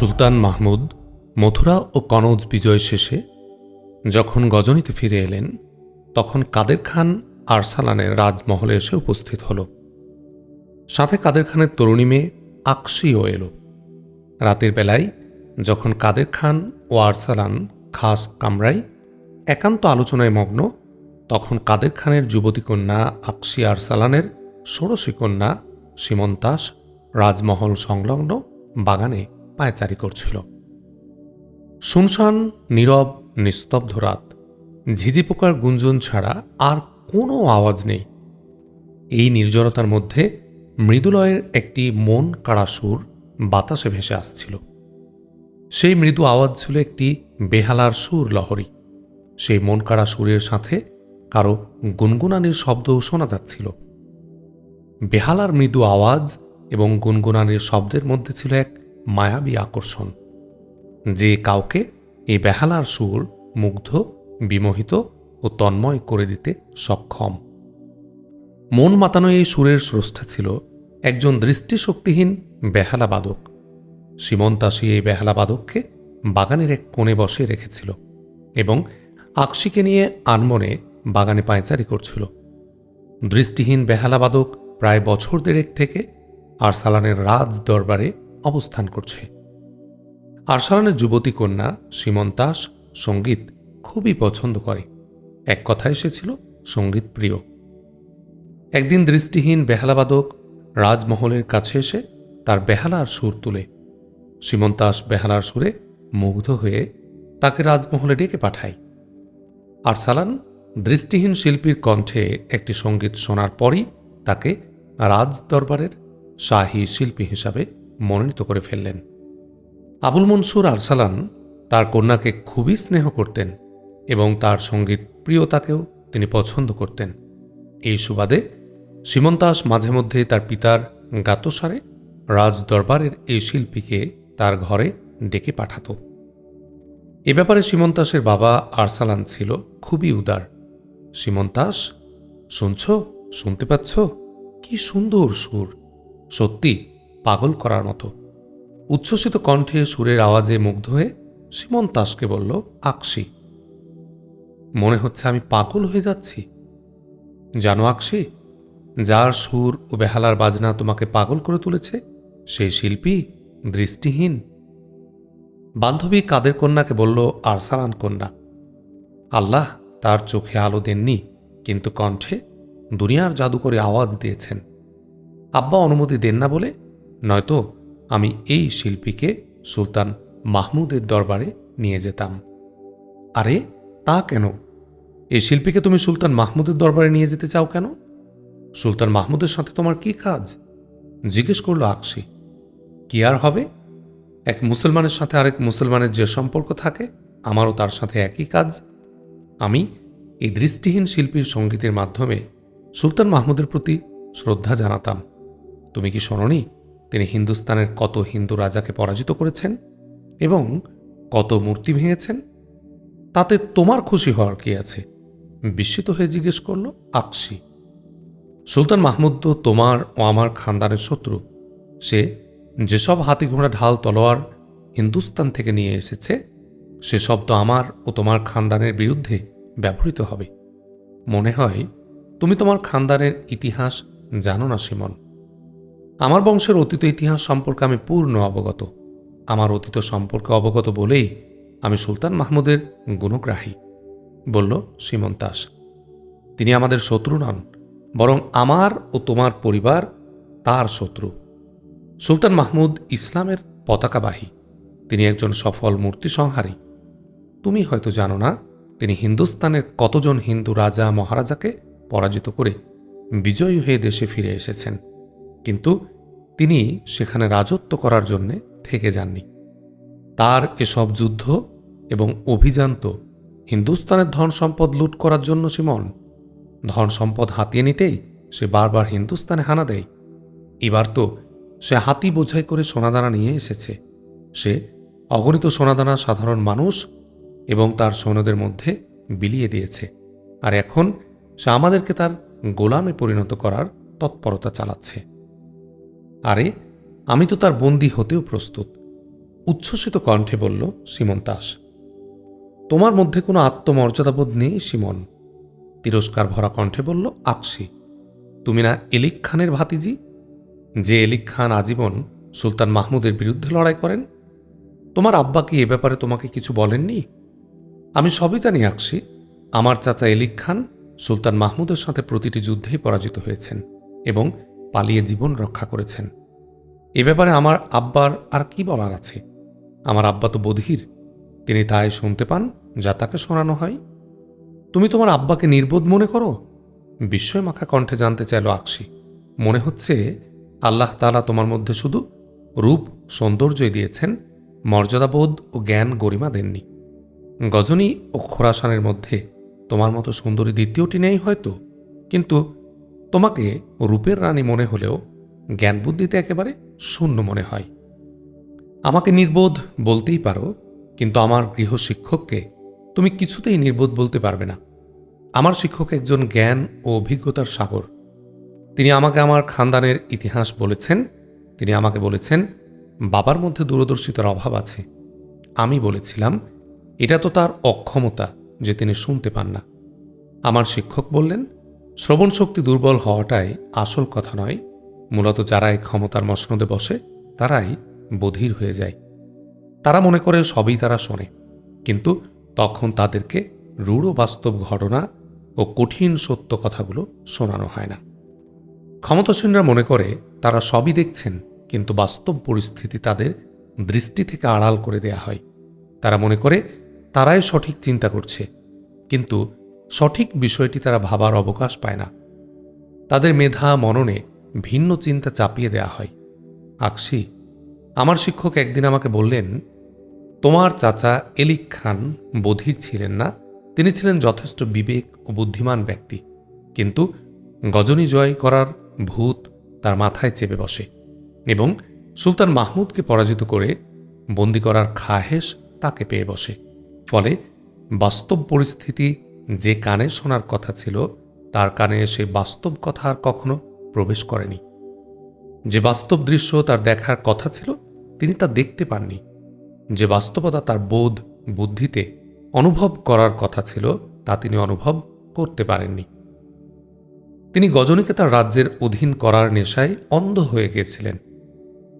সুলতান মাহমুদ, মথুরা ও কনৌজ বিজয় শেষে যখন গজনীতে ফিরে এলেন, তখন কাদের খান আরসালানের রাজমহলে এসে উপস্থিত হল। সাথে কাদের খানের তরুণী মেয়ে আকশিও এলো। রাতের বেলায় যখন কাদের খান ও আরসালান খাস কামরায় একান্ত আলোচনায় মগ্ন, তখন কাদের খানের যুবতী কন্যা আকশি আরসালানের ষোড়শী কন্যা সীমন্তাস রাজমহল সংলগ্ন বাগানে পায়চারি করছিল। শুনশান, নীরব, নিস্তব্ধ রাত। ঝিঝি পোকার গুঞ্জন ছাড়া আর কোনো আওয়াজ নেই। এই নির্জনতার মধ্যে মৃদুলয়ের একটি মন কাড়া সুর বাতাসে ভেসে আসছিল। সেই মৃদু আওয়াজ ছিল একটি বেহালার সুর লহরী। সেই মন কাড়া সুরের সাথে কারও গুনগুনানির শব্দও শোনা যাচ্ছিল। বেহালার মৃদু আওয়াজ এবং গুনগুনানির শব্দের মধ্যে ছিল এক মায়াবী আকর্ষণ, যে কাউকে এই বেহালার সুর মুগ্ধ, বিমোহিত ও তন্ময় করে দিতে সক্ষম। মন মাতানো এই সুরের স্রষ্টা ছিল একজন দৃষ্টিশক্তিহীন বেহালা বাদক। সীমন্তাসী এই বেহালা বাদককে বাগানের এক কোণে বসে রেখেছিল এবং আকশিকে নিয়ে আনমনে বাগানে পায়চারি করছিল। দৃষ্টিহীন বেহালা বাদক প্রায় বছর দেড়েক থেকে আরসালানের রাজ দরবারে অবস্থান করছে। আরসালানের যুবতী কন্যা সীমন্তাস সংগীত খুবই পছন্দ করে। এক কথায় সে ছিল সংগীত প্রিয়। একদিন দৃষ্টিহীন বেহালাবাদক রাজমহলের কাছে এসে তার বেহালার সুর তুলে। সীমন্তাস বেহালার সুরে মুগ্ধ হয়ে তাকে রাজমহলে ডেকে পাঠায়। আরসালান দৃষ্টিহীন শিল্পীর কণ্ঠে একটি সংগীত শোনার পরই তাকে রাজ দরবারের শাহী শিল্পী হিসাবে মনোনীত করে ফেললেন। আবুল মনসুর আরসালান তার কন্যাকে খুবই স্নেহ করতেন এবং তার সংগীত প্রিয়তাকেও তিনি পছন্দ করতেন। এই সুবাদে সীমন্তাস মাঝে মধ্যে তার পিতার গাতসারে রাজ দরবারের এই শিল্পীকে তার ঘরে ডেকে পাঠাত। এ ব্যাপারে সীমন্তাসের বাবা আরসালান ছিল খুবই উদার। সীমন্তাস শুনছ? শুনতে পাচ্ছ? কি সুন্দর সুর। সত্যি পাগল করার মতো। উচ্ছ্বসিত কণ্ঠে সুরের আওয়াজে মুগ্ধ হয়ে সীমন তাসকে বলল, আকসি, মনে হচ্ছে আমি পাগল হয়ে যাচ্ছি। জানো আকশি যার সুর ও বেহালার বাজনা তোমাকে পাগল করে তুলেছে সেই শিল্পী, দৃষ্টিহীন। বান্ধবী কাদের কন্যাকে বলল, আরসালান কন্যা। আল্লাহ তার চোখে আলো দেননি, কিন্তু কণ্ঠে দুনিয়ার জাদু করে আওয়াজ দিয়েছেন। আব্বা অনুমতি দেন না বলে নয়তো আমি এই শিল্পীকে সুলতান মাহমুদের দরবারে নিয়ে যেতাম। আরে, তা কেন? এই শিল্পীকে তুমি সুলতান মাহমুদের দরবারে নিয়ে যেতে চাও কেন? সুলতান মাহমুদের সাথে তোমার কি কাজ? জিজ্ঞেস করল আকশি কি আর হবে? এক মুসলমানের সাথে আরেক মুসলমানের যে সম্পর্ক থাকে, আমারও তার সাথে একই কাজ। আমি এই দৃষ্টিহীন শিল্পীর সঙ্গীতের মাধ্যমে সুলতান মাহমুদের প্রতি শ্রদ্ধা জানাতাম। তুমি কি শোনি তিনি হিন্দুস্তানের কত হিন্দু রাজাকে পরাজিত করেছেন এবং কত মূর্তি ভেঙেছেন? তাতে তোমার খুশি হওয়ার কি আছে? বিস্মিত হয়ে জিজ্ঞেস করল আকশি সুলতান মাহমুদ তো তোমার ও আমার খানদানের শত্রু। সে যেসব হাতি ঘোড়া ঢাল তলোয়ার হিন্দুস্তান থেকে নিয়ে এসেছে, সেসব তো আমার ও তোমার খানদানের বিরুদ্ধে ব্যবহৃত হবে। মনে হয় তুমি তোমার খানদানের ইতিহাস জানো না সিমন আমার বংশের অতীত ইতিহাস সম্পর্কে আমি পূর্ণ অবগত। আমার অতীত সম্পর্কে অবগত বলেই আমি সুলতান মাহমুদের গুণগ্রাহী, বলল সীমন্তাস তিনি আমাদের শত্রু নন, বরং আমার ও তোমার পরিবার তার শত্রু। সুলতান মাহমুদ ইসলামের পতাকাবাহী, তিনি একজন সফল মূর্তি সংহারী। তুমি হয়তো জানো না, তিনি হিন্দুস্তানের কতজন হিন্দু রাজা মহারাজাকে পরাজিত করে বিজয়ী হয়ে দেশে ফিরে এসেছেন। কিন্তু তিনি সেখানে রাজত্ব করার জন্যে থেকে যাননি। তার এসব যুদ্ধ এবং অভিযান তো হিন্দুস্তানের ধন সম্পদ লুট করার জন্য সিমন ধন সম্পদ হাতিয়ে নিতেই সে বারবার হিন্দুস্তানে হানা দেয়। এবার তো সে হাতি বোঝাই করে সোনাদানা নিয়ে এসেছে। সে অগণিত সোনাদানা সাধারণ মানুষ এবং তার সৈন্যদের মধ্যে বিলিয়ে দিয়েছে। আর এখন সে আমাদেরকে তার গোলামে পরিণত করার তৎপরতা চালাচ্ছে। আরে, আমি তো তার বন্দি হতেও প্রস্তুত। উচ্ছ্বসিত কণ্ঠে বলল, সিমন দাস, তোমার মধ্যে কোনো আত্মমর্যাদাবোধ নেই, সিমন? তিরস্কার ভরা কণ্ঠে বলল, আকসি, তুমি না এলিক খানের ভাতিজি? যে এলিক খান আজীবন সুলতান মাহমুদের বিরুদ্ধে লড়াই করেন? তোমার আব্বা কি এ ব্যাপারে তোমাকে কিছু বলেননি? আমি সবই জানি, আকসি, আমার চাচা এলিক খান সুলতান মাহমুদের সাথে প্রতিটি যুদ্ধেই পরাজিত হয়েছেন এবং পালিয়ে জীবন রক্ষা করেছেন। এ ব্যাপারে আমার আব্বার আর কি বলার আছে? আমার আব্বা তো বধির। তিনি তাই শুনতে পান, যা তাকে শোনানো হয়। তুমি তোমার আব্বাকে নির্বোধ মনে করো? বিস্ময় মাখা কণ্ঠে জানতে চাইল আকসি। মনে হচ্ছে আল্লাহ তালা তোমার মধ্যে শুধু রূপ সৌন্দর্যই দিয়েছেন, মর্যাদাবোধ ও জ্ঞান গরিমা দেননি। গজনী ও খোরাসানের মধ্যে তোমার মতো সুন্দরী দ্বিতীয়টি নেই হয়তো, কিন্তু তোমাকে রূপের রানী মনে হলেও জ্ঞান বুদ্ধিতে একেবারে শূন্য মনে হয়। আমাকে নির্বোধ বলতেই পারো, কিন্তু আমার গৃহশিক্ষককে তুমি কিছুতেই নির্বোধ বলতে পারবে না। আমার শিক্ষক একজন জ্ঞান ও অভিজ্ঞতার সাগর। তিনি আমাকে আমার খানদানের ইতিহাস বলেছেন, তিনি আমাকে বলেছেন, বাবার মধ্যে দূরদর্শিতার অভাব আছে। আমি বলেছিলাম, এটা তো তার অক্ষমতা যে তিনি শুনতে পান না। আমার শিক্ষক বললেন শ্রবণ শক্তি দুর্বল হওয়াটাই আসল কথা নয়। মূলত যারাই ক্ষমতার মসনদে বসে, তারাই বধির হয়ে যায়। তারা মনে করে সবই তারা শোনে। কিন্তু তখন তাদেরকে রূঢ় বাস্তব ঘটনা ও কঠিন সত্য কথাগুলো শোনানো হয় না। ক্ষমতাসীনরা মনে করে তারা সবই দেখছেন, কিন্তু বাস্তব পরিস্থিতি তাদের দৃষ্টি থেকে আড়াল করে দেয়া হয়। তারা মনে করে তারাই সঠিক চিন্তা করছে। কিন্তু সঠিক বিষয়টি তারা ভাবার অবকাশ পায় না। তাদের মেধা, মননে ভিন্ন চিন্তা চাপিয়ে দেয়া হয়। আকসি, আমার শিক্ষক একদিন আমাকে বললেন, তোমার চাচা এলিক খান বধির ছিলেন না? তিনি ছিলেন যথেষ্ট বিবেক ও বুদ্ধিমান ব্যক্তি। কিন্তু গজনী জয় করার ভূত তার মাথায় চেপে বসে এবং সুলতান মাহমুদকে পরাজিত করে বন্দি করার খাহেস তাকে পেয়ে বসে। ফলে বাস্তব পরিস্থিতি যে কানে শোনার কথা ছিল, তার কানে এসে বাস্তব কথা আর কখনো প্রবেশ করেনি। যে বাস্তব দৃশ্য তার দেখার কথা ছিল, তিনি তা দেখতে পাননি। যে বাস্তবতা তার বোধ, বুদ্ধিতে অনুভব করার কথা ছিল, তা তিনি অনুভব করতে পারেননি। তিনি গজনীকে তার রাজ্যের অধীন করার নেশায় অন্ধ হয়ে গিয়েছিলেন।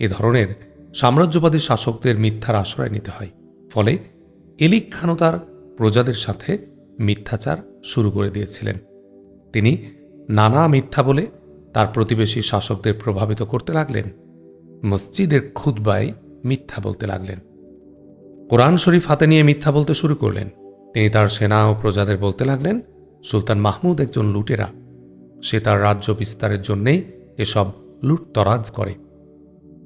এ ধরনের সাম্রাজ্যবাদী শাসকদের মিথ্যার আশ্রয় নিতে হয়। ফলে এলিক খানও তার প্রজাদের সাথে মিথ্যাচার শুরু করে দিয়েছিলেন। তিনি নানা মিথ্যা বলে তার প্রতিবেশী শাসকদের প্রভাবিত করতে লাগলেন। মসজিদের খুদ্বায় মিথ্যা বলতে লাগলেন। কোরআন শরীফ হাতে নিয়ে মিথ্যা বলতে শুরু করলেন। তিনি তার সেনা ও প্রজাদের বলতে লাগলেন, সুলতান মাহমুদ একজন লুটেরা। সে তার রাজ্য বিস্তারের জন্যেই এসব লুটতরাজ করে।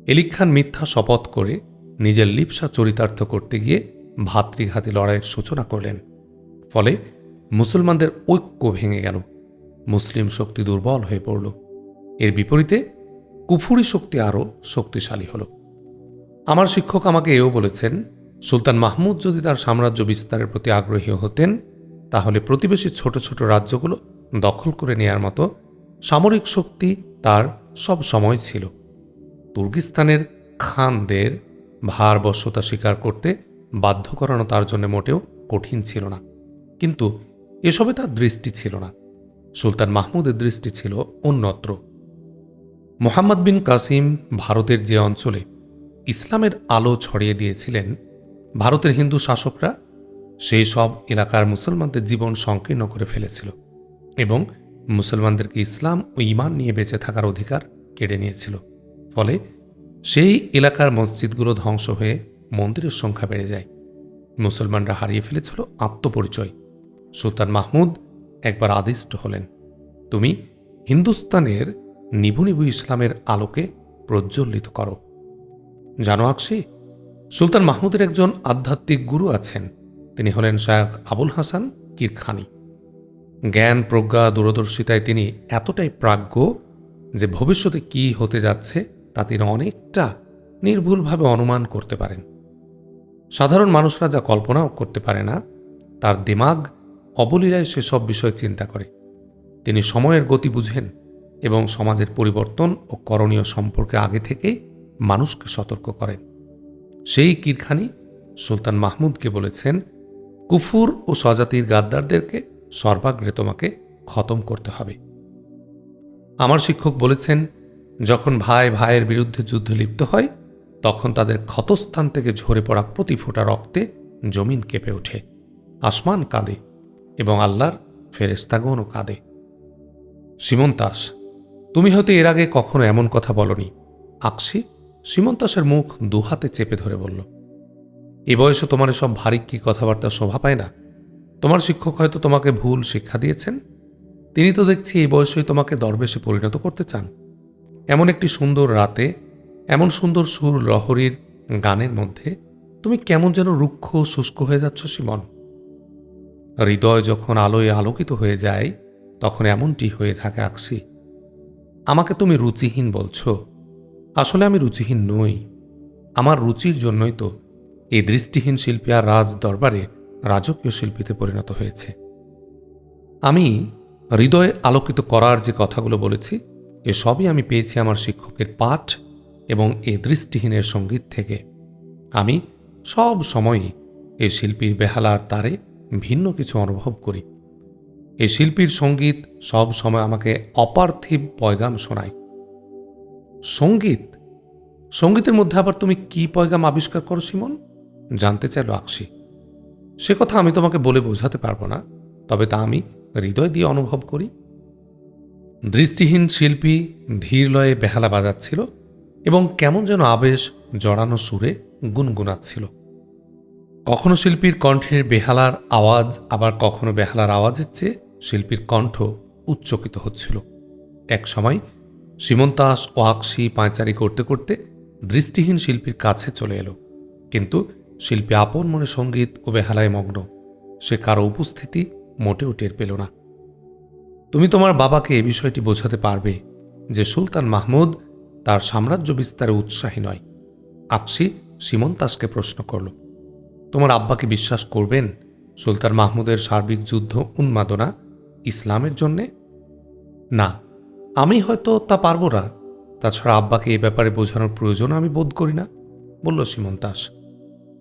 এলিক খান মিথ্যা শপথ করে নিজের লিপসা চরিতার্থ করতে গিয়ে ভাতৃঘাতী লড়াইয়ের সূচনা করলেন। ফলে মুসলমানদের ঐক্য ভেঙে গেল। মুসলিম শক্তি দুর্বল হয়ে পড়ল। এর বিপরীতে কুফুরি শক্তি আরও শক্তিশালী হল। আমার শিক্ষক আমাকে এও বলেছেন, সুলতান মাহমুদ যদি তার সাম্রাজ্য বিস্তারের প্রতি আগ্রহী হতেন, তাহলে প্রতিবেশী ছোট ছোট রাজ্যগুলো দখল করে নেয়ার মতো সামরিক শক্তি তার সব সময় ছিল। তুর্কিস্তানের খানদের ভার বশ্যতা স্বীকার করতে বাধ্য করানো তার জন্য মোটেও কঠিন ছিল না। কিন্তু এসবে তার দৃষ্টি ছিল না। সুলতান মাহমুদের দৃষ্টি ছিল অন্যত্র। মোহাম্মদ বিন কাসিম ভারতের যে অঞ্চলে ইসলামের আলো ছড়িয়ে দিয়েছিলেন, ভারতের হিন্দু শাসকরা সেই সব এলাকার মুসলমানদের জীবন সংকীর্ণ করে ফেলেছিল এবং মুসলমানদেরকে ইসলাম ও ইমান নিয়ে বেঁচে থাকার অধিকার কেড়ে নিয়েছিল। ফলে সেই এলাকার মসজিদগুলো ধ্বংস হয়ে মন্দিরের সংখ্যা বেড়ে যায়। মুসলমানরা হারিয়ে ফেলেছিল আত্মপরিচয়। সুলতান মাহমুদ একবার আদিষ্ট হলেন। তুমি হিন্দুস্তানের নিভু নিভু ইসলামের আলোকে প্রজ্বলিত করো। জানো আকশি সুলতান মাহমুদের একজন আধ্যাত্মিক গুরু আছেন। তিনি হলেন শায়খ আবুল হাসান কিরখানি। জ্ঞান, প্রজ্ঞা, দূরদর্শিতায় তিনি এতটাই প্রাজ্ঞ যে ভবিষ্যতে কি হতে যাচ্ছে তা তিনি অনেকটা নির্ভুলভাবে অনুমান করতে পারেন। সাধারণ মানুষরা যা কল্পনাও করতে পারে না, তার দিমাগ অবলীলায় সেসব বিষয় চিন্তা করে। তিনি সময়ের গতি বুঝেন এবং সমাজের পরিবর্তন ও করণীয় সম্পর্কে আগে থেকে মানুষকে সতর্ক করেন। সেই কিরখানি সুলতান মাহমুদকে বলেছেন, কুফুর ও স্বজাতির গাদ্দারদেরকে সর্বাগ্রে তোমাকে খতম করতে হবে। আমার শিক্ষক বলেছেন, যখন ভাই ভাইয়ের বিরুদ্ধে যুদ্ধে লিপ্ত হয়, তখন তাদের ক্ষতস্থান থেকে ঝরে পড়া প্রতি ফোঁটা রক্তে জমিন কেঁপে ওঠে। আসমান কাঁদে এবং আল্লাহর ফেরেস্তাগণও কাঁদে। সীমন্তাস তুমি হয়তো এর আগে কখনো এমন কথা বলনি। আকসি সীমন্তাসের মুখ দুহাতে চেপে ধরে বলল, এ বয়সে তোমার সব ভারী কি কথাবার্তা শোভা পায় না? তোমার শিক্ষক হয়তো তোমাকে ভুল শিক্ষা দিয়েছেন। তিনি তো দেখছি এই বয়সেই তোমাকে দরবেশে পরিণত করতে চান। এমন একটি সুন্দর রাতে, এমন সুন্দর সুর লহরীর গানের মধ্যে তুমি কেমন যেন রুক্ষ শুষ্ক হয়ে যাচ্ছ, সিমন। হৃদয় যখন আলোয় আলোকিত হয়ে যায়, তখন এমনটি হয়ে থাকে, আকসি। আমাকে তুমি রুচিহীন বলছো। আসলে আমি রুচিহীন নই। আমার রুচির জন্যই তো এই দৃষ্টিহীন শিল্পী আর রাজ দরবারে রাজকীয় শিল্পীতে পরিণত হয়েছে। আমি হৃদয় আলোকিত করার যে কথাগুলো বলেছি এসবই আমি পেয়েছি আমার শিক্ষকের পাঠ এবং এ দৃষ্টিহীনের সংগীত থেকে। আমি সব সময়ই এই শিল্পীর বেহালার তারে ভিন্ন কিছু অনুভব করি। এই শিল্পীর সংগীত সব সময় আমাকে অপার্থিব পয়গাম শোনায়। সংগীত? সঙ্গীতের মধ্যে আবার তুমি কি পয়গাম আবিষ্কার করো সিমন জানতে চাইল আকশি সে কথা আমি তোমাকে বলে বোঝাতে পারব না, তবে তা আমি হৃদয় দিয়ে অনুভব করি। দৃষ্টিহীন শিল্পী ধীর লয়ে বেহালা বাজাচ্ছিল এবং কেমন যেন আবেশ জড়ানো সুরে গুনগুনাচ্ছিল। কখনো শিল্পীর কণ্ঠের বেহালার আওয়াজ আবার কখনো বেহালার আওয়াজের চেয়ে শিল্পীর কণ্ঠ উচ্চকিত হচ্ছিল। এক সময় সীমন্তাস ও আকশি পাঁচারি করতে করতে দৃষ্টিহীন শিল্পীর কাছে চলে এলো। কিন্তু শিল্পী আপন মনে সংগীত ও বেহালায় মগ্ন। সে কারও উপস্থিতি মোটেও টের পেল না। তুমি তোমার বাবাকে এ বিষয়টি বোঝাতে পারবে যে সুলতান মাহমুদ তার সাম্রাজ্য বিস্তারে উৎসাহী নয়। আকশি সীমন্তাসকে প্রশ্ন করল। তোমার আব্বাকে বিশ্বাস করবেন? সুলতান মাহমুদের সার্বিক যুদ্ধ, উন্মাদনা, ইসলামের জন্যে? না, আমি হয়তো তা পারব না। তাছাড়া আব্বাকে এ ব্যাপারে বোঝানোর প্রয়োজন আমি বোধ করি না, বলল সীমন্তাস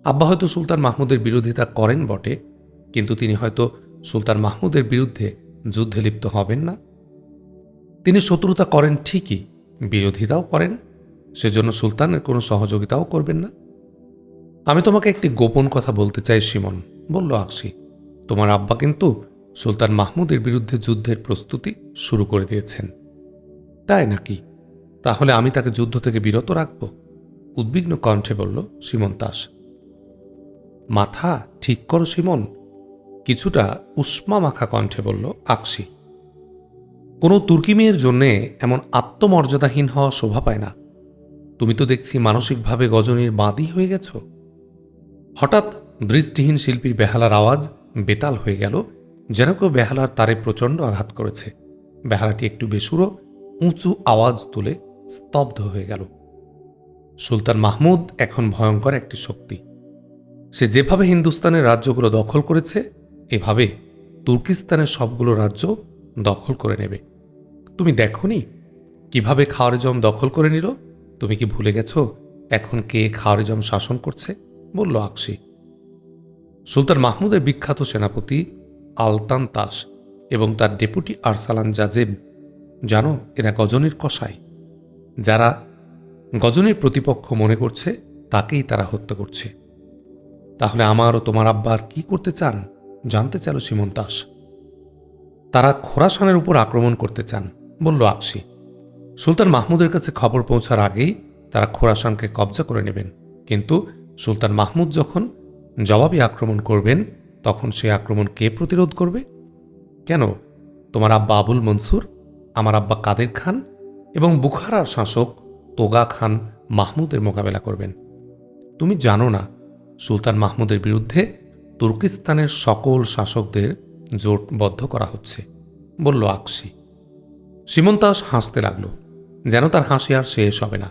আব্বা হয়তো সুলতান মাহমুদের বিরোধিতা করেন বটে, কিন্তু তিনি হয়তো সুলতান মাহমুদের বিরুদ্ধে যুদ্ধে লিপ্ত হবেন না। তিনি শত্রুতা করেন ঠিকই, বিরোধিতাও করেন, সেজন্য সুলতানের কোনো সহযোগিতাও করবেন না। আমি তোমাকে একটি গোপন কথা বলতে চাই সিমন বলল আকশি তোমার আব্বা কিন্তু সুলতান মাহমুদের বিরুদ্ধে যুদ্ধের প্রস্তুতি শুরু করে দিয়েছেন। তাই নাকি? তাহলে আমি তাকে যুদ্ধ থেকে বিরত রাখব? উদ্বিগ্ন কণ্ঠে বলল সীমন্তাস মাথা ঠিক করো সিমন কিছুটা উষ্মা মাখা কণ্ঠে বলল আকসি কোনো তুর্কি মেয়ের জন্যে এমন আত্মমর্যাদাহীন হওয়া শোভা পায় না। তুমি তো দেখছি মানসিকভাবে গজনীর বাদী হয়ে গেছ। হঠাৎ দৃষ্টিহীন শিল্পীর বেহালার আওয়াজ বেতাল হয়ে গেল, যেন কেউ বেহালার তারে প্রচণ্ড আঘাত করেছে। বেহালাটি একটু বেসুরো উঁচু আওয়াজ তুলে স্তব্ধ হয়ে গেল। সুলতান মাহমুদ এখন ভয়ঙ্কর একটি শক্তি। সে যেভাবে হিন্দুস্তানের রাজ্যগুলো দখল করেছে, এভাবে তুর্কিস্তানের সবগুলো রাজ্য দখল করে নেবে। তুমি দেখনি কীভাবে খাওয়ারিজম দখল করে নিল? তুমি কি ভুলে গেছো এখন কে খাওয়ারিজম শাসন করছে? বলল আকশি সুলতান মাহমুদের বিখ্যাত সেনাপতি আলতান তাস এবং তার ডেপুটি আরসালান জাজেব, জানো, এরা গজনের কষায় যারা গজনের প্রতিপক্ষ মনে করছে, তাকেই তারা হত্যা করছে। তাহলে আমার ও তোমার আব্বার কি করতে চান? জানতে চাল সীমন্তাস তারা খোরাসানের উপর আক্রমণ করতে চান, বলল আকসি। সুলতান মাহমুদের কাছে খবর পৌঁছার আগেই তারা খোরাসানকে কবজা করে নেবেন। কিন্তু সুলতান মাহমুদ যখন জবাবে আক্রমণ করবেন, তখন সে আক্রমণ কে প্রতিরোধ করবে? কেন? তোমার আব্বা আবুল মনসুর, আমার আব্বা কাদের খান এবং বুখারার শাসক তোগা খান মাহমুদের মোকাবেলা করবেন। তুমি জানো না, সুলতান মাহমুদের বিরুদ্ধে তুর্কিস্তানের সকল শাসকদের জোটবদ্ধ করা হচ্ছে, বলল আকশি সীমন্তাস হাসতে লাগল, যেন তার হাসি আর শেষ হবে না।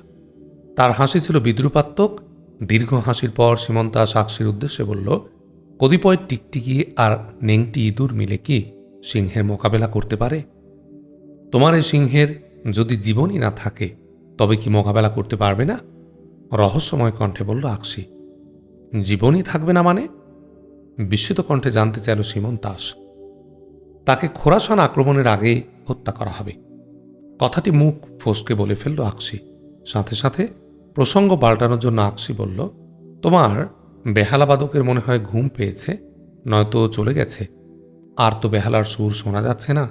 তার হাসি ছিল বিদ্রুপাত্মক দীর্ঘ হাসির পর সীমন্তাস আকশির উদ্দেশ্যে বলল কদিপয় টিকটিকি আর নেংটি ইঁদুর মিলে কি সিংহের মোকাবেলা করতে পারে? তোমার এই সিংহের যদি জীবনই না থাকে, তবে কি মোকাবেলা করতে পারবে না? রহস্যময় কণ্ঠে বলল আকশি জীবনই থাকবে না মানে? বিস্মিত কণ্ঠে জানতে চাইল সীমন দাস, তাকে খোরাসান আক্রমণের আগে হত্যা করা হবে। কথাটি মুখ ফসকে বলে ফেলল আকসি। সাথে সাথে প্রসঙ্গ পাল্টানোর জন্য আকসি বলল, তোমার বেহালাবাদকের মনে হয় ঘুম পেয়েছে, নয়তো চলে গেছে। আর তো বেহালার সুর শোনা যাচ্ছে না।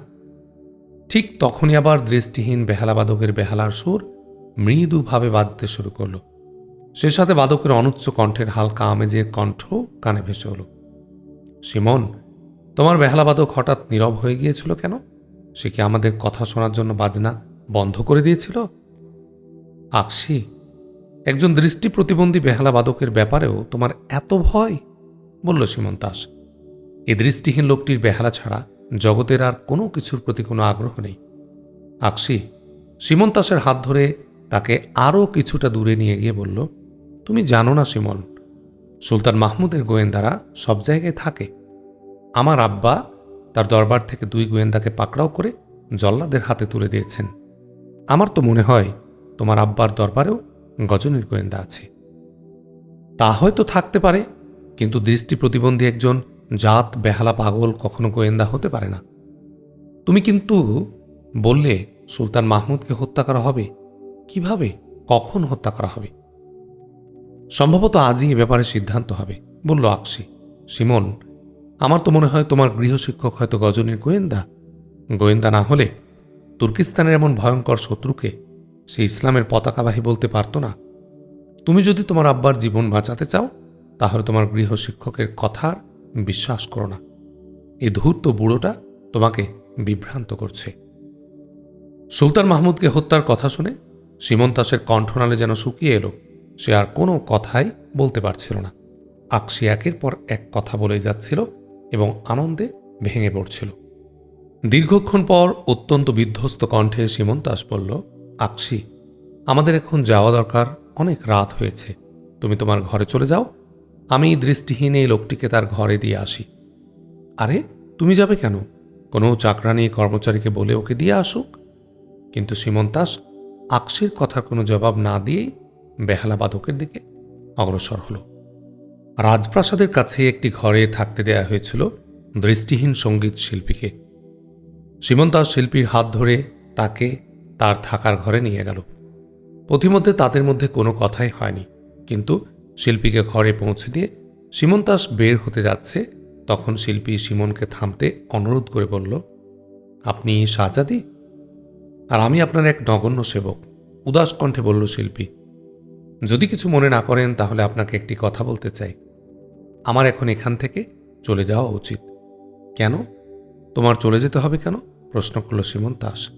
ঠিক তখনই আবার দৃষ্টিহীন বেহালাবাদকের বেহালার সুর মৃদুভাবে বাজতে শুরু করল। সে সাথে বাদকের অনুচ্চ কণ্ঠের হালকা আমেজের কণ্ঠ কানে ভেসে হলো সিমন তোমার বেহালাবাদক হঠাৎ নীরব হয়ে গিয়েছিল কেন? সে কি আমাদের কথা শোনার জন্য বাজনা বন্ধ করে দিয়েছিল? আকসি একজন দৃষ্টি প্রতিবন্ধী বেহালা বাদকের ব্যাপারেও তোমার এত ভয়? বলল সীমন দাস। এই দৃষ্টিহীন লোকটির বেহালা ছাড়া জগতের আর কোনো কিছুর প্রতি কোনো আগ্রহ নেই। আকসি সীমন দাসের হাত ধরে তাকে আরও কিছুটা দূরে নিয়ে গিয়ে বলল, তুমি জানো না সিমন, সুলতান মাহমুদের গোয়েন্দারা সব জায়গায় থাকে। আমার আব্বা তার দরবার থেকে দুই গোয়েন্দাকে পাকড়াও করে জল্লাদের হাতে তুলে দিয়েছেন। আমার তো মনে হয় তোমার আব্বার দরবারেও গজনীর গোয়েন্দা আছে। তা হয়তো থাকতে পারে, কিন্তু দৃষ্টি প্রতিবন্ধী একজন জাত, বেহালা, পাগল কখনো গোয়েন্দা হতে পারে না। তুমি কিন্তু বললে, সুলতান মাহমুদকে হত্যা করা হবে। কীভাবে? কখন হত্যা করা হবে? সম্ভবত আজই এ ব্যাপারে সিদ্ধান্ত হবে, বলল আকসি। সিমন আমার তো মনে হয় তোমার গৃহশিক্ষক হয়তো গজনীর গোয়েন্দা। গোয়েন্দা না হলে তুর্কিস্তানের এমন ভয়ঙ্কর শত্রুকে সে ইসলামের পতাকাবাহী বলতে পারতো না। তুমি যদি তোমার আব্বার জীবন বাঁচাতে চাও, তাহলে তোমার গৃহশিক্ষকের কথার বিশ্বাস করো না। এ ধূর্ত বুড়োটা তোমাকে বিভ্রান্ত করছে। সুলতান মাহমুদকে হত্যার কথা শুনে সীমন্তাসের কণ্ঠনালে যেন শুকিয়ে এলো, সে আর কোনো কথাই বলতে পারছিল না। আকসি একের পর এক কথা বলে যাচ্ছিল এবং আনন্দে ভেঙে পড়ছিল। দীর্ঘক্ষণ পর অত্যন্ত বিধ্বস্ত কণ্ঠে সীমন্তাস বলল আকসি আমাদের এখন যাওয়া দরকার অনেক রাত হয়েছে। তুমি তোমার ঘরে চলে যাও। আমি দৃষ্টিহীন এই লোকটিকে তার ঘরে দিয়ে আসি। আরে, তুমি যাবে কেন? কোনো চাকরানি কর্মচারীকে বলে ওকে দিয়ে আসুক। কিন্তু সীমন্তাস, আকসির কথার কোনো জবাব না দিয়েই বেহালা বাদকের দিকে অগ্রসর হল। রাজপ্রাসাদের কাছে একটি ঘরে থাকতে দেয়া হয়েছিল দৃষ্টিহীন সংগীত শিল্পীকে। সীমন্তাস শিল্পীর হাত ধরে তাকে তার থাকার ঘরে নিয়ে গেল। পথিমধ্যে তাদের মধ্যে কোনো কথাই হয়নি। কিন্তু শিল্পীকে ঘরে পৌঁছে দিয়ে সীমন্তাস বের হতে যাচ্ছে, তখন শিল্পী সিমনকে থামতে অনুরোধ করে বলল, আপনি শাহজাদি আর আমি আপনার এক নগণ্য সেবক, উদাস কণ্ঠে বলল শিল্পী। যদি কিছু মনে না করেন, তাহলে আপনাকে একটি কথা বলতে চাই। আমার এখন এখান থেকে চলে যাওয়া উচিত। কেন? তোমার চলে যেতে হবে কেন? প্রশ্ন করল সীমন দাস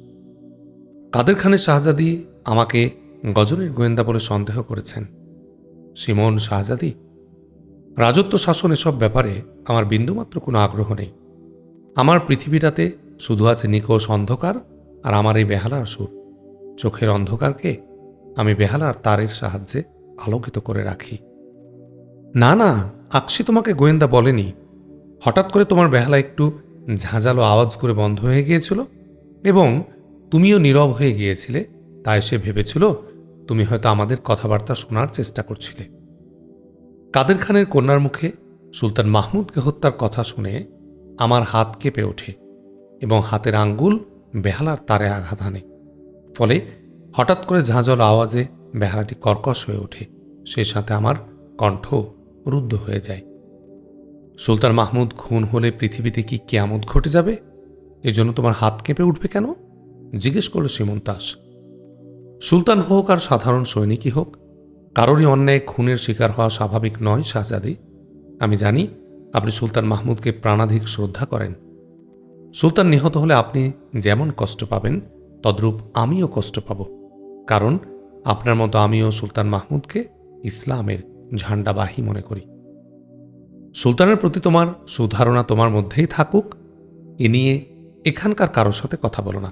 কাদের খানের শাহজাদি আমাকে গজনের গোয়েন্দা বলে সন্দেহ করেছেন? সিমন শাহজাদি? রাজত্ব, শাসন এসব ব্যাপারে আমার বিন্দুমাত্র কোনো আগ্রহ নেই। আমার পৃথিবীটাতে শুধু আছে নিকোষ অন্ধকার আর আমার এই বেহালার সুর। চোখের অন্ধকারকে আমি বেহালার তারের সাহায্যে আলোকিত করে রাখি। না না, আকসি তোমাকে গোয়েন্দা বলেনি। হঠাৎ করে তোমার বেহালা একটু ঝাঁঝালো আওয়াজ করে বন্ধ হয়ে গিয়েছিল এবং তুমিও নীরব হয়ে গিয়েছিলে, তাই সে ভেবেছিল তুমি হয়তো আমাদের কথাবার্তা শোনার চেষ্টা করছিলে। কাদের খানের কন্যার মুখে সুলতান মাহমুদকে হত্যার কথা শুনে আমার হাত কেঁপে ওঠে এবং হাতের আঙ্গুল বেহালার তারে আঘাত আনে। ফলে হঠাৎ করে ঝাঁঝল আওয়াজে বেহালাটি কর্কশ হয়ে ওঠে সেই সাথে আমার কণ্ঠ রুদ্ধ হয়ে যায়। সুলতান মাহমুদ খুন হলে পৃথিবীতে কি কেয়ামত ঘটে যাবে? এজন্য তোমার হাত কেঁপে উঠবে কেন? জিজ্ঞেস করল সীমন্তাস সুলতান হোক আর সাধারণ সৈনিকই হোক, কারোরই অন্যায় খুনের শিকার হওয়া স্বাভাবিক নয় শাহজাদি। আমি জানি আপনি সুলতান মাহমুদকে প্রাণাধিক শ্রদ্ধা করেন। সুলতান নিহত হলে আপনি যেমন কষ্ট পাবেন, তদ্রূপ আমিও কষ্ট পাব। কারণ আপনার মতো আমিও সুলতান মাহমুদকে ইসলামের ঝান্ডাবাহী মনে করি। সুলতানের প্রতি তোমার সুধারণা তোমার মধ্যেই থাকুক, এ নিয়ে এখানকার কারোর সাথে কথা বলো না।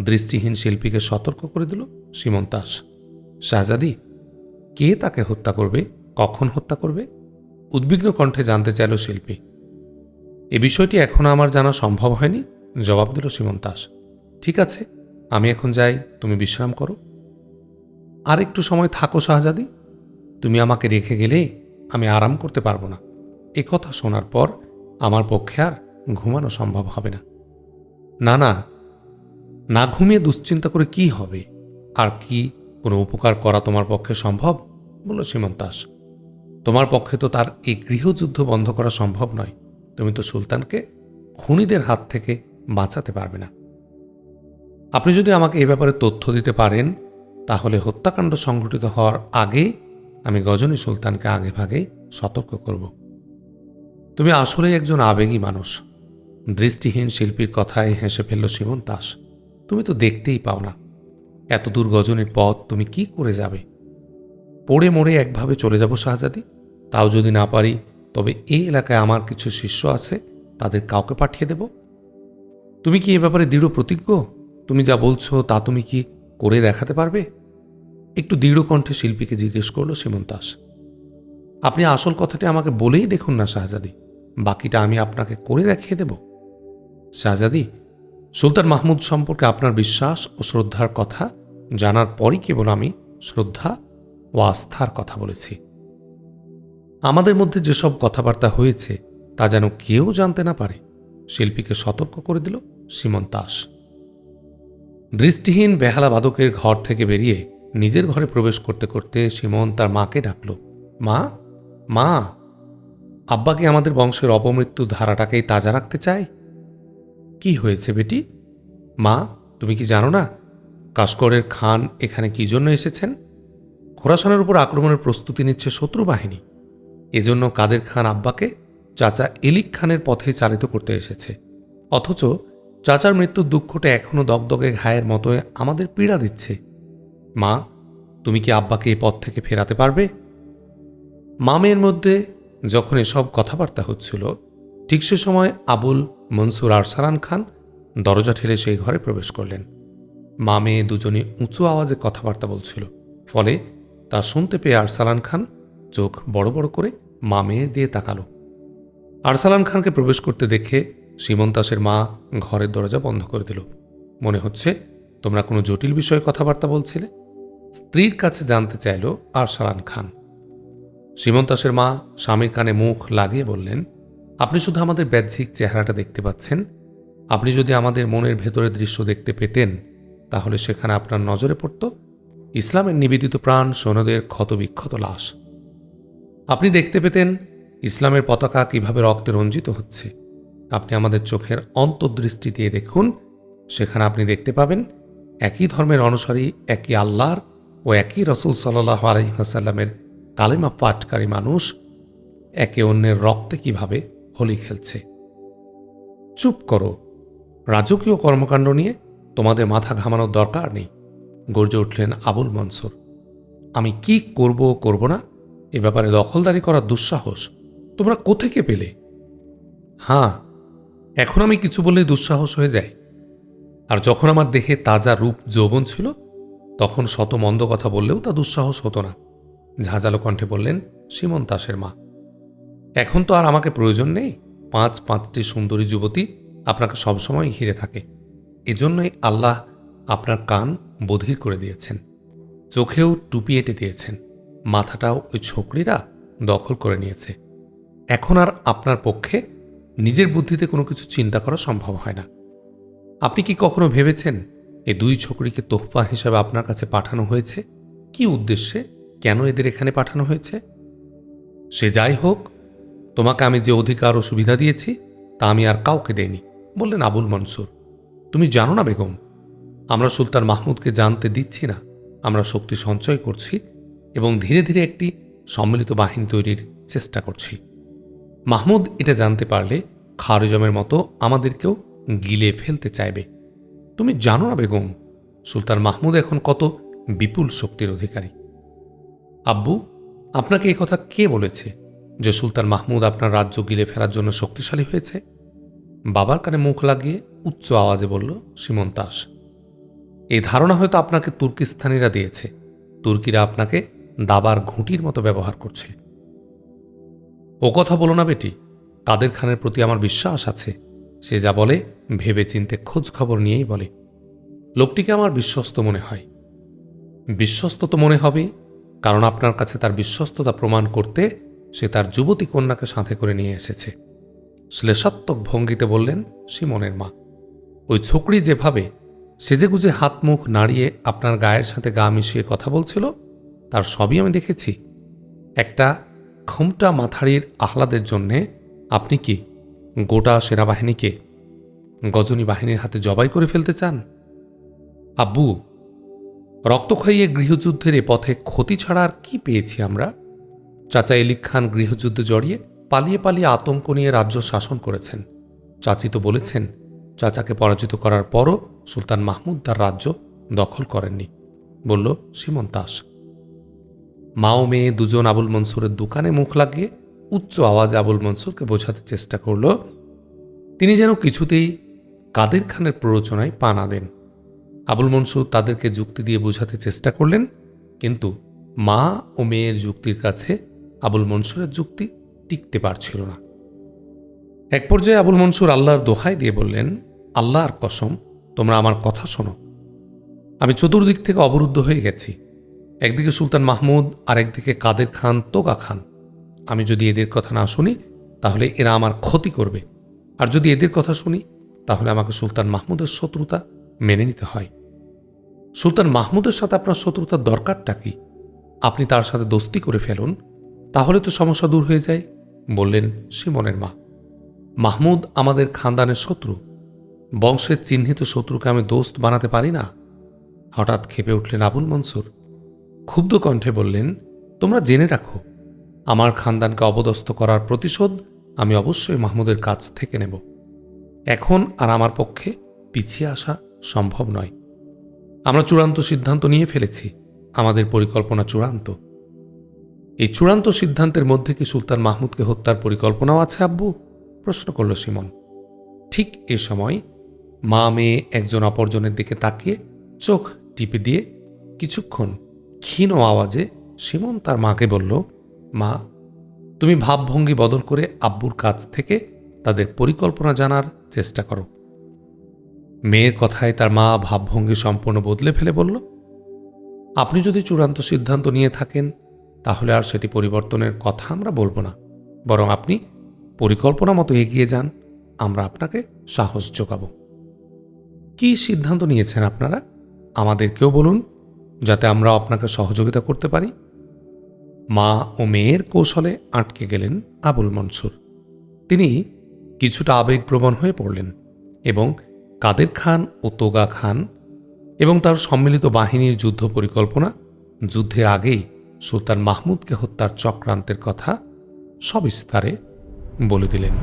দৃষ্টিহীন শিল্পীকে সতর্ক করে দিল সীমন্তাস শাহজাদি, কে তাকে হত্যা করবে? কখন হত্যা করবে? উদ্বিগ্ন কণ্ঠে জানতে চাইল শিল্পী। এ বিষয়টি এখনও আমার জানা সম্ভব হয়নি, জবাব দিল সীমন্তাস ঠিক আছে, আমি এখন যাই, তুমি বিশ্রাম করো। আর একটু সময় থাকো শাহজাদি, তুমি আমাকে রেখে গেলে আমি আরাম করতে পারব না। এ কথা শোনার পর আমার পক্ষে আর ঘুমানো সম্ভব হবে না। না না না ঘুমিয়ে দুশ্চিন্তা করে কি হবে? আর কি কোনো উপকার করা তোমার পক্ষে সম্ভব? বলল সীমন্তাস তোমার পক্ষে তো তার এই গৃহযুদ্ধ বন্ধ করা সম্ভব নয়। তুমি তো সুলতানকে খুনিদের হাত থেকে বাঁচাতে পারবে না। আপনি যদি আমাকে এ ব্যাপারে তথ্য দিতে পারেন, তাহলে হত্যাকাণ্ড সংঘটিত হওয়ার আগে আমি গজনী সুলতানকে আগে ভাগে সতর্ক করব। তুমি আসলেই একজন আবেগী মানুষ। দৃষ্টিহীন শিল্পীর কথায় হেসে ফেলল শিবন দাস। তুমি তো দেখতেই পাও না। এত দূর গজনের পথ তুমি কি করে যাবে? পড়ে মরে একভাবে চলে যাব শাহজাদি? তাও যদি না পারি, তবে এই এলাকায় আমার কিছু শিষ্য আছে, তাদের কাউকে পাঠিয়ে দেব? তুমি কি এ ব্যাপারে দৃঢ় প্রতিজ্ঞ? তুমি যা বলছো, তা তুমি কি করে দেখাতে পারবে? একটু দৃঢ় কণ্ঠে শিল্পীকে জিজ্ঞেস করল সীমন্তাস আপনি আসল কথাটি আমাকে বলেই দেখুন না শাহজাদি। বাকিটা আমি আপনাকে করে দেখিয়ে দেব। শাহজাদি সুলতান মাহমুদ সম্পর্কে আপনার বিশ্বাস ও শ্রদ্ধার কথা জানার পরই কেবল আমি শ্রদ্ধা ও আস্থার কথা বলেছি। আমাদের মধ্যে যেসব কথাবার্তা হয়েছে, তা যেন কেউ জানতে না পারে, শিল্পীকে সতর্ক করে দিল সীমন দাস। দৃষ্টিহীন বেহালা বাদকের ঘর থেকে বেরিয়ে নিজের ঘরে প্রবেশ করতে করতে সিমন তার মাকে ডাকল, মা মা, আব্বাকে আমাদের বংশের অপমৃত্যু ধারাটাকেই তাজা রাখতে চায় কি হয়েছে বেটি? মা, তুমি কি জানো না কাস্করের খান এখানে কি জন্য এসেছেন? খোরাসানের উপর আক্রমণের প্রস্তুতি নিচ্ছে শত্রু বাহিনী। এজন্য কাদের খান আব্বাকে চাচা এলিক খানের পথে চালিত করতে এসেছে। অথচ চাচার মৃত্যুর দুঃখটা এখনও দগদগে ঘায়ের মতো আমাদের পীড়া দিচ্ছে। মা, তুমি কি আব্বাকে এই পথ থেকে ফেরাতে পারবে? মামের মধ্যে যখন এসব কথাবার্তা হচ্ছিল ঠিক সে সময় আবুল মনসুর আরসালান খান দরজা ঠেলে সেই ঘরে প্রবেশ করলেন। মা মেয়ে দুজনে উঁচু আওয়াজে কথাবার্তা বলছিল, ফলে তা শুনতে পেয়ে আরসালান খান চোখ বড় বড় করে মা মেয়ের দিয়ে তাকালো। আরসালান খানকে প্রবেশ করতে দেখে সীমন্তাসের মা ঘরের দরজা বন্ধ করে দিল। মনে হচ্ছে তোমরা কোনো জটিল বিষয়ে কথাবার্তা বলছিলে। স্ত্রীর কাছে জানতে চাইল আরসালান খান। সীমন্তাসের মা স্বামীর কানে মুখ লাগিয়ে বললেন আপনি শুধু আমাদের ব্যাহ্যিক চেহারাটা দেখতে পাচ্ছেন। আপনি যদি আমাদের মনের ভেতরের দৃশ্য দেখতে পেতেন, তাহলে সেখানে আপনার নজরে পড়ত ইসলামের নিবেদিত প্রাণ, সৈন্যদের ক্ষতবিক্ষত লাশ। আপনি দেখতে পেতেন ইসলামের পতাকা কীভাবে রক্তে রঞ্জিত হচ্ছে। আপনি আমাদের চোখের অন্তর্দৃষ্টি দিয়ে দেখুন, সেখানে আপনি দেখতে পাবেন একই ধর্মের অনুসারী, একই আল্লাহর ও একই রসুল সাল্লাহ আলহিহাসাল্লামের কালেমা পাঠকারী মানুষ একে অন্যের রক্তে কীভাবে হোলি খেলছে। চুপ করো। রাজকীয় কর্মকাণ্ড নিয়ে তোমাদের মাথা ঘামানোর দরকার নেই, গর্জে উঠলেন আবুল মনসুর। আমি কি করব করব না? এ ব্যাপারে দখলদারি করার দুঃসাহস। তোমরা কোথেকে পেলে? হ্যাঁ এখন আমি কিছু বললে দুঃসাহস হয়ে যায়। আর যখন আমার দেহে তাজা রূপ যৌবন ছিল, তখন শত মন্দ কথা বললেও তা দুঃসাহস হতো না। ঝাঁঝালো কণ্ঠে বললেন, সীমন মা এখন তো আর আমাকে প্রয়োজন নেই। পাঁচ পাঁচটি সুন্দরী যুবতী আপনাকে সবসময় ঘিরে থাকে। এজন্যই আল্লাহ আপনার কান বধির করে দিয়েছেন। চোখেও টুপি এঁটে দিয়েছেন। মাথাটাও ওই ছোকরিরা দখল করে নিয়েছে। এখন আর আপনার পক্ষে নিজের বুদ্ধিতে কোনো কিছু চিন্তা করা সম্ভব হয় না। আপনি কি কখনো ভেবেছেন এই দুই ছকরিকে তোহফা হিসাবে আপনার কাছে পাঠানো হয়েছে? কি উদ্দেশ্যে কেন এদের এখানে পাঠানো হয়েছে? সে যাই হোক তোমাকে আমি যে অধিকার ও সুবিধা দিয়েছি, তা আমি আর কাউকে দেইনি। বললেন আবুল মনসুর, তুমি জানো না বেগম, আমরা সুলতান মাহমুদকে জানতে দিচ্ছি না, আমরা শক্তি সঞ্চয় করছি এবং ধীরে ধীরে একটি সম্মিলিত বাহিনী তৈরির চেষ্টা করছি। মাহমুদ এটা জানতে পারলে খারজমের মতো আমাদেরকেও গিলে ফেলতে চাইবে। তুমি জানো না বেগম, সুলতান মাহমুদ এখন কত বিপুল শক্তির অধিকারী। আব্বু, আপনাকে কথা কে বলেছে? যে সুলতান মাহমুদ আপনার রাজ্য গিলে ফেরার জন্য শক্তিশালী হয়েছে, বাবার কানে মুখ লাগিয়ে উচ্চ আওয়াজে বলল সীমন্তাস এই ধারণা হয়তো আপনাকে তুর্কিস্তানিরা দিয়েছে। তুর্কিরা আপনাকে দাবার ঘুঁটির মতো ব্যবহার করছে। ও কথা বলো না বেটি, কাদের খানের প্রতি আমার বিশ্বাস আছে। সে যা বলে ভেবে চিনতে খোঁজ খবর নিয়েই বলে। লোকটিকে আমার বিশ্বস্ত মনে হয়। বিশ্বস্ত তো মনে হবে, কারণ আপনার কাছে তার বিশ্বস্ততা প্রমাণ করতে সে তার যুবতী কন্যাকে সাথে করে নিয়ে এসেছে। শ্লেষাত্মক ভঙ্গিতে বললেন সিমনের মা, ওই ছোকরি যেভাবে সেজেগুজে হাত মুখ নাড়িয়ে আপনার গায়ের সাথে গা মিশিয়ে কথা বলছিল, তার সবই আমি দেখেছি। একটা খুমটা মাথাড়ির আহ্লাদের জন্যে আপনি কি গোটা সেনাবাহিনীকে গজনী বাহিনীর হাতে জবাই করে ফেলতে চান? আব্বু, রক্ত খাইয়ে গৃহযুদ্ধের এ পথে ক্ষতি ছাড়া আর কি পেয়েছি আমরা? চাচা এলিক খান গৃহযুদ্ধে জড়িয়ে পালিয়ে পালিয়ে আতঙ্ক নিয়ে রাজ্য শাসন করেছেন। চাচি তো বলেছেন, চাচাকে পরাজিত করার পরও সুলতান মাহমুদ তার রাজ্য দখল করেননি, বলল সীমন দাস। মা ও মেয়ে দুজন আবুল মনসুরের দোকানে মুখ লাগিয়ে উচ্চ আওয়াজে আবুল মনসুরকে বোঝাতে চেষ্টা করল, তিনি যেন কিছুতেই কাদের খানের প্ররোচনায় পা না দেন। আবুল মনসুর তাদেরকে যুক্তি দিয়ে বোঝাতে চেষ্টা করলেন, কিন্তু মা ও মেয়ের যুক্তির কাছে আবুল মনসুরের যুক্তি টিকতে পারছিল না। এক পর্যায়ে আবুল মনসুর আল্লাহর দোহাই দিয়ে বললেন, আল্লাহর কসম, তোমরা আমার কথা শোনো। আমি চতুর্দিক থেকে অবরুদ্ধ হয়ে গেছি। একদিকে সুলতান মাহমুদ আর একদিকে কাদের খান তোগা খান। আমি যদি এদের কথা না শুনি, তাহলে এরা আমার ক্ষতি করবে। আর যদি এদের কথা শুনি, তাহলে আমাকে সুলতান মাহমুদের শত্রুতা মেনে নিতে হয়। সুলতান মাহমুদের সাথে আপনার শত্রুতার দরকারটা কি? আপনি তার সাথে দোস্তি করে ফেলুন তাহলে তো সমস্যা দূর হয়ে যায়, বললেন সিমনের মা। মাহমুদ আমাদের খানদানের শত্রু। বংশের চিহ্নিত শত্রুকে আমি দোস্ত বানাতে পারি না। হঠাৎ খেপে উঠলেন আবুল মনসুর। ক্ষুব্ধ কণ্ঠে বললেন, তোমরা জেনে রাখো, আমার খানদানকে অবদস্ত করার প্রতিশোধ আমি অবশ্যই মাহমুদের কাছ থেকে নেব। এখন আর আমার পক্ষে পিছিয়ে আসা সম্ভব নয়। আমরা চূড়ান্ত সিদ্ধান্ত নিয়ে ফেলেছি। আমাদের পরিকল্পনা চূড়ান্ত। এই চূড়ান্ত সিদ্ধান্তের মধ্যে কি সুলতান মাহমুদকে হত্যার পরিকল্পনাও আছে, আব্বু? প্রশ্ন করল সিমন। ঠিক এ সময় মা মেয়ে একজন অপরজনের দিকে তাকিয়ে চোখ টিপে দিয়ে কিছুক্ষণ ক্ষীণ আওয়াজে সিমন তার মাকে বলল, মা, তুমি ভাবভঙ্গি বদল করে আব্বুর কাছ থেকে তাদের পরিকল্পনা জানার চেষ্টা করো। মেয়ের কথায় তার মা ভাবভঙ্গি সম্পূর্ণ বদলে ফেলে বলল, আপনি যদি চূড়ান্ত সিদ্ধান্ত নিয়ে থাকেন তাহলে আর সেটি পরিবর্তনের কথা আমরা বলব না। বরং আপনি পরিকল্পনা মতো এগিয়ে যান, আমরা আপনাকে সাহস যোগাব। কি সিদ্ধান্ত নিয়েছেন আপনারা? আমাদেরকেও বলুন, যাতে আমরা আপনাকে সহযোগিতা করতে পারি। মা ও মেয়ের কৌশলে আটকে গেলেন আবুল মনসুর। তিনি কিছুটা আবেগপ্রবণ হয়ে পড়লেন এবং কাদের খান ও তোগা খান এবং তার সম্মিলিত বাহিনীর যুদ্ধ পরিকল্পনা যুদ্ধের আগেই সুলতান মাহমুদকে হত্যার চক্রান্তের কথা সবিস্তারে বলে দিলেন।